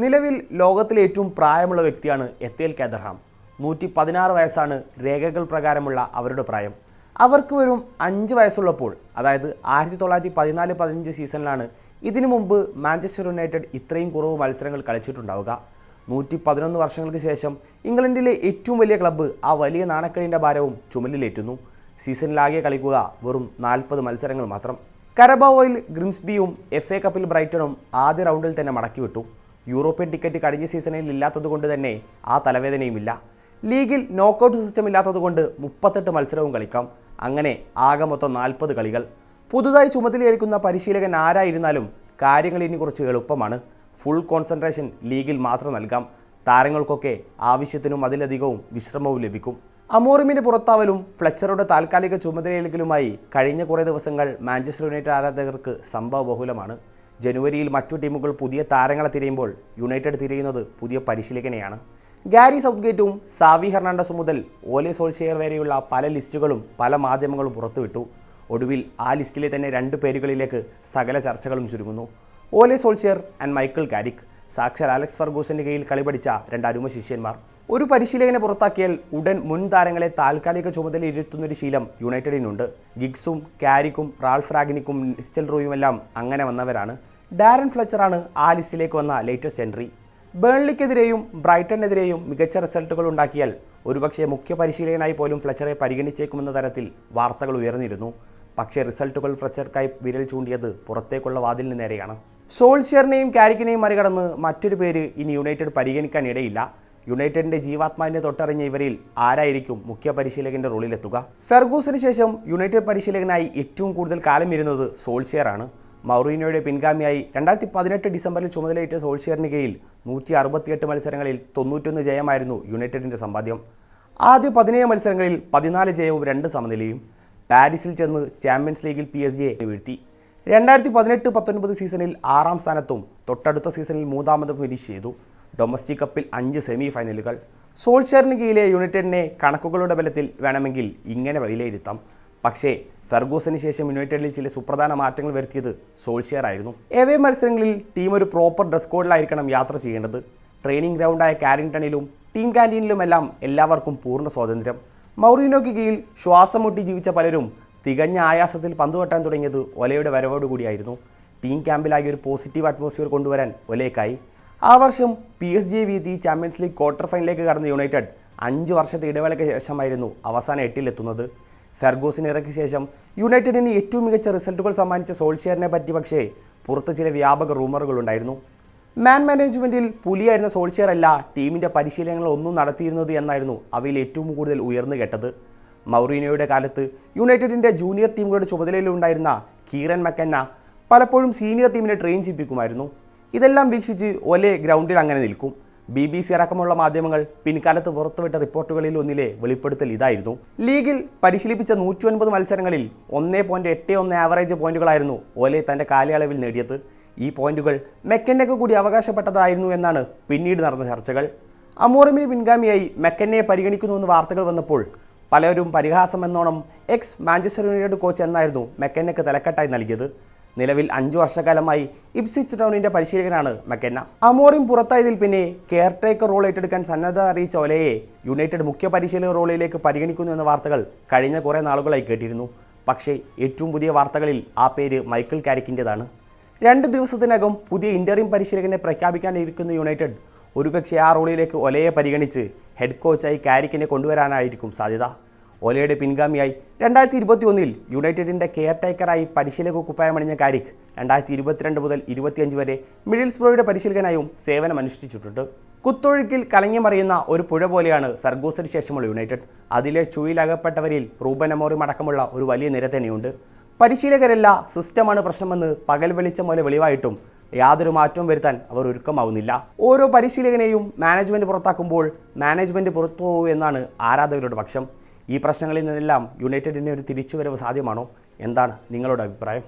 നിലവിൽ ലോകത്തിലെ ഏറ്റവും പ്രായമുള്ള വ്യക്തിയാണ് എത്തേൽ കാദർഹാം നൂറ്റി പതിനാറ് വയസ്സാണ് രേഖകൾ പ്രകാരമുള്ള അവരുടെ പ്രായം. അവർക്ക് വെറും അഞ്ച് വയസ്സുള്ളപ്പോൾ അതായത് ആയിരത്തി തൊള്ളായിരത്തി പതിനാല് പതിനഞ്ച് സീസണിലാണ് ഇതിനു മുമ്പ് മാഞ്ചസ്റ്റർ യുണൈറ്റഡ് ഇത്രയും കുറവ് മത്സരങ്ങൾ കളിച്ചിട്ടുണ്ടാവുക. നൂറ്റി പതിനൊന്ന് വർഷങ്ങൾക്ക് ശേഷം ഇംഗ്ലണ്ടിലെ ഏറ്റവും വലിയ ക്ലബ്ബ് ആ വലിയ നാണക്കേടിന്റെ ഭാരവും ചുമലിലേറ്റുന്നു. സീസണിലാകെ കളിക്കുക വെറും നാൽപ്പത് മത്സരങ്ങൾ മാത്രം. കരബാവോയിൽ ഗ്രിംസ്ബിയും എഫ് എ കപ്പിൽ ബ്രൈറ്റണും ആദ്യ റൗണ്ടിൽ തന്നെ മടക്കിവിട്ടു. യൂറോപ്യൻ ടിക്കറ്റ് കഴിഞ്ഞ സീസണിൽ ഇല്ലാത്തതുകൊണ്ട് തന്നെ ആ തലവേദനയുമില്ല. ലീഗിൽ നോക്കൗട്ട് സിസ്റ്റം ഇല്ലാത്തതുകൊണ്ട് മുപ്പത്തെട്ട് മത്സരവും കളിക്കാം. അങ്ങനെ ആകെ മൊത്തം നാൽപ്പത് കളികൾ. പുതുതായി ചുമതലയേൽക്കുന്ന പരിശീലകൻ ആരായിരുന്നാലും കാര്യങ്ങൾ ഇനി കുറച്ച് എളുപ്പമാണ്. ഫുൾ കോൺസെൻട്രേഷൻ ലീഗിൽ മാത്രം നൽകാം. താരങ്ങൾക്കൊക്കെ ആവശ്യത്തിനും അതിലധികവും വിശ്രമവും ലഭിക്കും. അമോറിമിന്റെ പുറത്താവലും ഫ്ലെച്ചറുടെ താൽക്കാലിക ചുമതലയേൽക്കലുമായി കഴിഞ്ഞ കുറേ ദിവസങ്ങൾ മാഞ്ചസ്റ്റർ യുണൈറ്റഡ് ആരാധകർക്ക് സംഭവബഹുലമാണ്. ജനുവരിയിൽ മറ്റു ടീമുകൾ പുതിയ താരങ്ങളെ തിരയുമ്പോൾ യുണൈറ്റഡ് തിരയുന്നത് പുതിയ പരിശീലകനെയാണ്. ഗാരി സൗത്ത്ഗേറ്റും സാവി ഹെർണാണ്ടസും മുതൽ ഓലെ സോൾഷെയർ വരെയുള്ള പല ലിസ്റ്റുകളും പല മാധ്യമങ്ങളും പുറത്തുവിട്ടു. ഒടുവിൽ ആ ലിസ്റ്റിലെ തന്നെ രണ്ട് പേരുകളിലേക്ക് സകല ചർച്ചകളും ചുരുങ്ങുന്നു. ഓലെ സോൾഷെയർ ആൻഡ് മൈക്കിൾ ഗാരിക് സാക്ഷാൽ അലക്സ് ഫർഗൂസിന്റെ കീഴിൽ കളിപഠിച്ച രണ്ട് അരുമ ശിഷ്യന്മാർ. ഒരു പരിശീലകനെ പുറത്താക്കിയാൽ ഉടൻ മുൻ താരങ്ങളെ താൽക്കാലിക ചുമതലയിരുത്തുന്നൊരു ശീലം യുണൈറ്റഡിനുണ്ട്. ഗിഗ്സും കാരിക്കും റാൾഫ് റാഗിനിക്കും നിസ്റ്റൽ റോയുമെല്ലാം അങ്ങനെ വന്നവരാണ്. ഡാരൻ ഫ്ലച്ചറാണ് ആ ലിസ്റ്റിലേക്ക് വന്ന ലേറ്റസ്റ്റ് എൻട്രി ബേൺലിക്കെതിരെയും ബ്രൈറ്റനെതിരെയും മികച്ച റിസൾട്ടുകൾ ഉണ്ടാക്കിയാൽ ഒരുപക്ഷെ മുഖ്യ പരിശീലകനായി പോലും ഫ്ലച്ചറെ പരിഗണിച്ചേക്കുമെന്ന തരത്തിൽ വാർത്തകൾ ഉയർന്നിരുന്നു. പക്ഷേ റിസൾട്ടുകൾ ഫ്ലച്ചർക്കായി വിരൽ ചൂണ്ടിയത് പുറത്തേക്കുള്ള വാതിലിന് നേരെയാണ്. സോൾഷ്യറിനെയും കാരിക്കിനെയും മറികടന്ന് മറ്റൊരു പേര് ഇനി യുണൈറ്റഡ് പരിഗണിക്കാൻ ഇടയില്ല. യുണൈറ്റഡിന്റെ ജീവാത്മാവിനെ തൊട്ടറിഞ്ഞ ഇവരിൽ ആരായിരിക്കും മുഖ്യ പരിശീലകന്റെ റോളിലെത്തുക? ഫെർഗൂസിന് ശേഷം യുണൈറ്റഡ് പരിശീലകനായി ഏറ്റവും കൂടുതൽ കാലം ഇരുന്നത് സോൾഷ്യറാണ്. മൗറീനോയുടെ പിൻഗാമിയായി രണ്ടായിരത്തി പതിനെട്ട് ഡിസംബറിൽ ചുമതലയേറ്റ സോൾഷ്യറിന് കീഴിൽ നൂറ്റി അറുപത്തിയെട്ട് മത്സരങ്ങളിൽ തൊണ്ണൂറ്റൊന്ന് ജയമായിരുന്നു യുണൈറ്റഡിന്റെ സമ്പാദ്യം. ആദ്യ പതിനേഴ് മത്സരങ്ങളിൽ പതിനാല് ജയവും രണ്ട് സമനിലയും. പാരീസിൽ ചെന്ന് ചാമ്പ്യൻസ് ലീഗിൽ പി എസ് ജിയെ വീഴ്ത്തി. രണ്ടായിരത്തി പതിനെട്ട് പത്തൊൻപത് സീസണിൽ ആറാം സ്ഥാനത്തും തൊട്ടടുത്ത സീസണിൽ മൂന്നാമതും ഫിനിഷ് ചെയ്തു. ഡൊമസ്റ്റിക് കപ്പിൽ അഞ്ച് സെമി ഫൈനലുകൾ സോൾഷറിന് കീഴിലെ യുണൈറ്റഡിനെ കണക്കുകളുടെ ബലത്തിൽ വേണമെങ്കിൽ ഇങ്ങനെ വിലയിരുത്താം. പക്ഷേ ഫെർഗൂസിന് ശേഷം യുണൈറ്റഡിൽ ചില സുപ്രധാന മാറ്റങ്ങൾ വരുത്തിയത് സോൾഷ്യർ ആയിരുന്നു എവേ മത്സരങ്ങളിൽ ടീം ഒരു പ്രോപ്പർ ഡ്രസ് കോഡിലായിരിക്കണം യാത്ര ചെയ്യേണ്ടത്. ട്രെയിനിങ് ഗ്രൗണ്ടായ കാരിങ്ടണിലും ടീം ക്യാന്റീനിലുമെല്ലാം എല്ലാവർക്കും പൂർണ സ്വാതന്ത്ര്യം. മൗറീനോയ്ക്ക് കീഴിൽ ശ്വാസം മുട്ടി ജീവിച്ച പലരും തികഞ്ഞ ആയാസത്തിൽ പന്തുവട്ടാൻ തുടങ്ങിയത് ഒലയുടെ വരവോടുകൂടിയായിരുന്നു. ടീം ക്യാമ്പിലായി ഒരു പോസിറ്റീവ് അറ്റ്മോസ്ഫിയർ കൊണ്ടുവരാൻ ഒലയ്ക്കായി. ആ വർഷം പി എസ് ജെ വീതി ചാമ്പ്യൻസ് ലീഗ് ക്വാർട്ടർ ഫൈനലിലേക്ക് കടന്ന യുണൈറ്റഡ് അഞ്ച് വർഷത്തെ ഇടവേളയ്ക്ക് ശേഷമായിരുന്നു അവസാന എട്ടിലെത്തുന്നത് ഫെർഗൂസിന് ഇറക്കിയ ശേഷം യുണൈറ്റഡിന് ഏറ്റവും മികച്ച റിസൾട്ടുകൾ സമ്മാനിച്ച സോൾഷിയറിനെ പറ്റി പക്ഷേ പുറത്ത് ചില വ്യാപക റൂമറുകൾ ഉണ്ടായിരുന്നു. മാൻ മാനേജ്മെന്റിൽ പുലിയായിരുന്ന സോൾഷിയർ അല്ല ടീമിന്റെ പരിശീലനങ്ങൾ ഒന്നും നടത്തിയിരുന്നത് എന്നായിരുന്നു അവയിൽ ഏറ്റവും കൂടുതൽ ഉയർന്നു കേട്ടത്. മൗറീനോയുടെ കാലത്ത് യുണൈറ്റഡിന്റെ ജൂനിയർ ടീമുകളുടെ ചുമതലയിലുണ്ടായിരുന്ന കീരൻ മക്കന്ന പലപ്പോഴും സീനിയർ ടീമിനെ ട്രെയിൻ ചെയ്യിപ്പിക്കുമായിരുന്നു. ഇതെല്ലാം വീക്ഷിച്ച് ഒലെ ഗ്രൗണ്ടിൽ അങ്ങനെ നിൽക്കും. ബി ബി സി അടക്കമുള്ള മാധ്യമങ്ങൾ പിൻകാലത്ത് പുറത്തുവിട്ട റിപ്പോർട്ടുകളിൽ ഒന്നിലെ വെളിപ്പെടുത്തൽ ഇതായിരുന്നു. ലീഗിൽ പരിശീലിപ്പിച്ച നൂറ്റി ഒൻപത് മത്സരങ്ങളിൽ ഒന്നേ പോയിന്റ് എട്ട് ഒന്ന് ആവറേജ് പോയിന്റുകളായിരുന്നു ഓലെ തന്റെ കാലയളവിൽ നേടിയത്. ഈ പോയിന്റുകൾ മെക്കന്നയ്ക്ക് കൂടി അവകാശപ്പെട്ടതായിരുന്നു എന്നാണ് പിന്നീട് നടന്ന ചർച്ചകൾ. അമോറിമിന് പിൻഗാമിയായി മെക്കന്നയെ പരിഗണിക്കുന്നുവെന്ന് വാർത്തകൾ വന്നപ്പോൾ പലരും പരിഹാസം എന്നോണം എക്സ് മാഞ്ചസ്റ്റർ യുണൈറ്റഡ് കോച്ച് എന്നായിരുന്നു മെക്കന്നയ്ക്ക് തലക്കെട്ടായി നൽകിയത്. നിലവിൽ അഞ്ചു വർഷക്കാലമായി ഇപ്സിച്ച് ടൗണിന്റെ പരിശീലകനാണ് മക്കെന്ന. അമോറിം പുറത്തായതിൽ പിന്നെ കെയർ ടേക്കർ റോൾ ഏറ്റെടുക്കാൻ സന്നദ്ധ അറിയിച്ച ഒലയെ യുണൈറ്റഡ് മുഖ്യ പരിശീലക റോളിലേക്ക് പരിഗണിക്കുന്നു എന്ന വാർത്തകൾ കഴിഞ്ഞ കുറേ നാളുകളായി കേട്ടിരുന്നു. പക്ഷേ ഏറ്റവും പുതിയ വാർത്തകളിൽ ആ പേര് മൈക്കിൾ കാരിക്കിന്റെതാണ് രണ്ട് ദിവസത്തിനകം പുതിയ ഇന്ററിം പരിശീലകനെ പ്രഖ്യാപിക്കാനിരിക്കുന്ന യുണൈറ്റഡ് ഒരുപക്ഷെ ആ റോളിലേക്ക് ഒലയെ പരിഗണിച്ച് ഹെഡ് കോച്ചായി കാരിക്കിനെ കൊണ്ടുവരാനായിരിക്കും സാധ്യത. ഒലയുടെ പിൻഗാമിയായി രണ്ടായിരത്തി ഇരുപത്തി ഒന്നിൽ യുണൈറ്റഡിന്റെ കെയർ ടേക്കറായി പരിശീലക കുപ്പായമണിഞ്ഞ കാരിക് രണ്ടായിരത്തി ഇരുപത്തിരണ്ട് മുതൽ ഇരുപത്തിയഞ്ച് വരെ മിഡിൽസ്ബ്രോയുടെ പരിശീലകനായും സേവനമനുഷ്ഠിച്ചിട്ടുണ്ട്. കുത്തൊഴുക്കിൽ കലങ്ങി മറിയുന്ന ഒരു പുഴ പോലെയാണ് ഫെർഗൂസിന് ശേഷമുള്ള യുണൈറ്റഡ്. അതിലെ ചുഴിയിലകപ്പെട്ടവരിൽ റൂബൻ അമോറിം അടക്കമുള്ള ഒരു വലിയ നിര തന്നെയുണ്ട്. പരിശീലകരല്ല സിസ്റ്റമാണ് പ്രശ്നമെന്ന് പകൽ വെളിച്ചം പോലെ വെളിവായിട്ടും യാതൊരു മാറ്റവും വരുത്താൻ അവർ ഒരുക്കമാവുന്നില്ല. ഓരോ പരിശീലകനെയും മാനേജ്മെന്റ് പുറത്താക്കുമ്പോൾ മാനേജ്മെന്റ് പുറത്തു പോകൂ എന്നാണ് ആരാധകരുടെ പക്ഷം. ഈ പ്രശ്നങ്ങളിൽ നിന്നെല്ലാം യുണൈറ്റഡിന് ഒരു തിരിച്ചുവരവ് സാധ്യമാണോ? എന്താണ് നിങ്ങളുടെ അഭിപ്രായം?